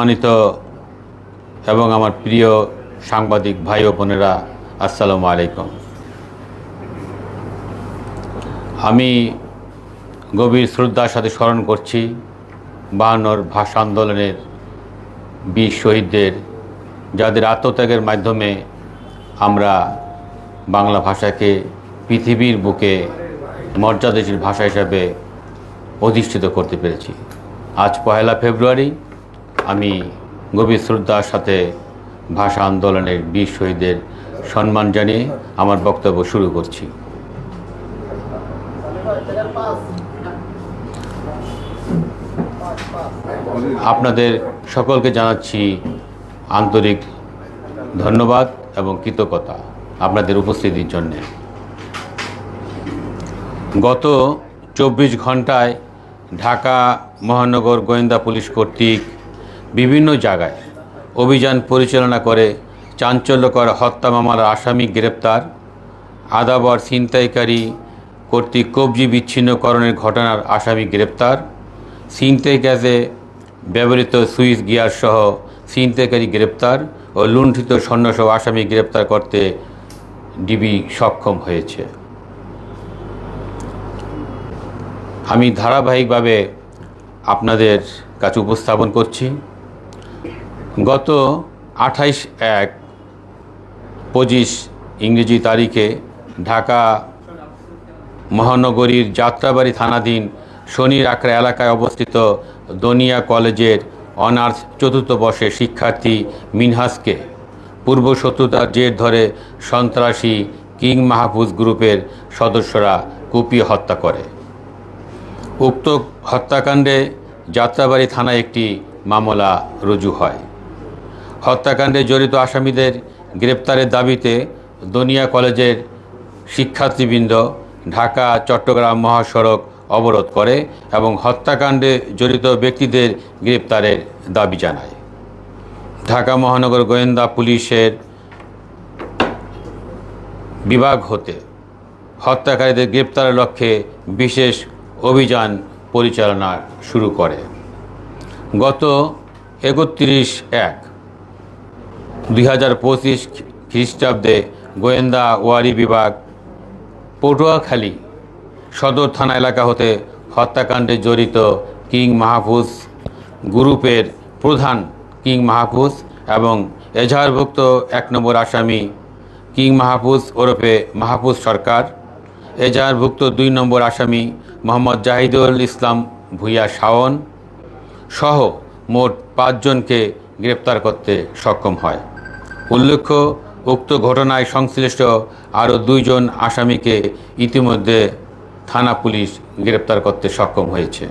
সম্মানিত এবং আমার প্রিয় সাংবাদিক ভাই ও বোনেরা, আসসালামু আলাইকুম। আমি গভীর শ্রদ্ধার সাথে স্মরণ করছি বাহান্নর ভাষা আন্দোলনের বীর শহীদদের, যাদের আত্মত্যাগের মাধ্যমে আমরা বাংলা ভাষাকে পৃথিবীর বুকে মর্যাদাশীল ভাষা হিসাবে অধিষ্ঠিত করতে পেরেছি। আজ পয়লা ফেব্রুয়ারি আমি গভীর শ্রদ্ধার সাথে ভাষা আন্দোলনের বীর শহীদদের সম্মান জানিয়ে আমার বক্তব্য শুরু করছি। আপনাদের সকলকে জানাচ্ছি আন্তরিক ধন্যবাদ এবং কৃতজ্ঞতা আপনাদের উপস্থিতির জন্যে। গত চব্বিশ ঘন্টায় ঢাকা মহানগর গোয়েন্দা পুলিশ কর্তৃক বিভিন্ন জায়গায় অভিযান পরিচালনা করে চাঞ্চল্যকর হত্যা মামলার আসামি গ্রেপ্তার, আদাবর ছিনতাইকারী কর্তৃক কবজি বিচ্ছিন্নকরণের ঘটনার আসামি গ্রেপ্তার, ছিনতাই কাজে ব্যবহৃত সুইচ গিয়ার সহ ছিনতাইকারী গ্রেপ্তার ও লুণ্ঠিত স্বর্ণসহ আসামি গ্রেপ্তার করতে ডিবি সক্ষম হয়েছে। আমি ধারাবাহিকভাবে আপনাদের কাছে উপস্থাপন করছি। গত আঠাইশ এক পঁচিশ ইংরেজি তারিখে ঢাকা মহানগরীর যাত্রাবাড়ি থানাধীন শনির আখড়া এলাকায় অবস্থিত দনিয়া কলেজের অনার্স চতুর্থ বর্ষের শিক্ষার্থী মিনহাসকে পূর্ব শত্রুতার জের ধরে সন্ত্রাসী কিং মাহফুজ গ্রুপের সদস্যরা কুপিয়ে হত্যা করে। উক্ত হত্যাকাণ্ডে যাত্রাবাড়ি থানায় একটি মামলা রুজু হয়। হত্যাকাণ্ডে জড়িত আসামিদের গ্রেপ্তারের দাবিতে দনিয়া কলেজের শিক্ষার্থীবৃন্দ ঢাকা, চট্টগ্রাম মহাসড়ক অবরোধ করে এবং হত্যাকাণ্ডে জড়িত ব্যক্তিদের গ্রেপ্তারের দাবি জানায়। ঢাকা মহানগর গোয়েন্দা পুলিশের বিভাগ হতে হত্যাকারীদের গ্রেপ্তারের লক্ষ্যে বিশেষ অভিযান পরিচালনা শুরু করে। গত একত্রিশ এক দুই হাজার পঁচিশ খ্রিস্টাব্দে গোয়েন্দা ওয়ারি বিভাগ পটুয়াখালী সদর থানা এলাকা হতে হত্যাকাণ্ডে জড়িত কিং মাহফুজ গ্রুপের প্রধান কিং মাহফুজ এবং এজাহারভুক্ত এক নম্বর আসামি কিং মাহফুজ ওরফে মাহফুজ সরকার, এজাহারভুক্ত দুই নম্বর আসামি মোহাম্মদ জাহিদুল ইসলাম ভুইয়া শাওন সহ মোট পাঁচজনকে গ্রেপ্তার করতে সক্ষম হয়। উল্লেখ্য উক্ত ঘটনায় সংশ্লিষ্ট আরও দুইজন আসামিকে ইতিমধ্যে থানা পুলিশ গ্রেপ্তার করতে সক্ষম হয়েছে।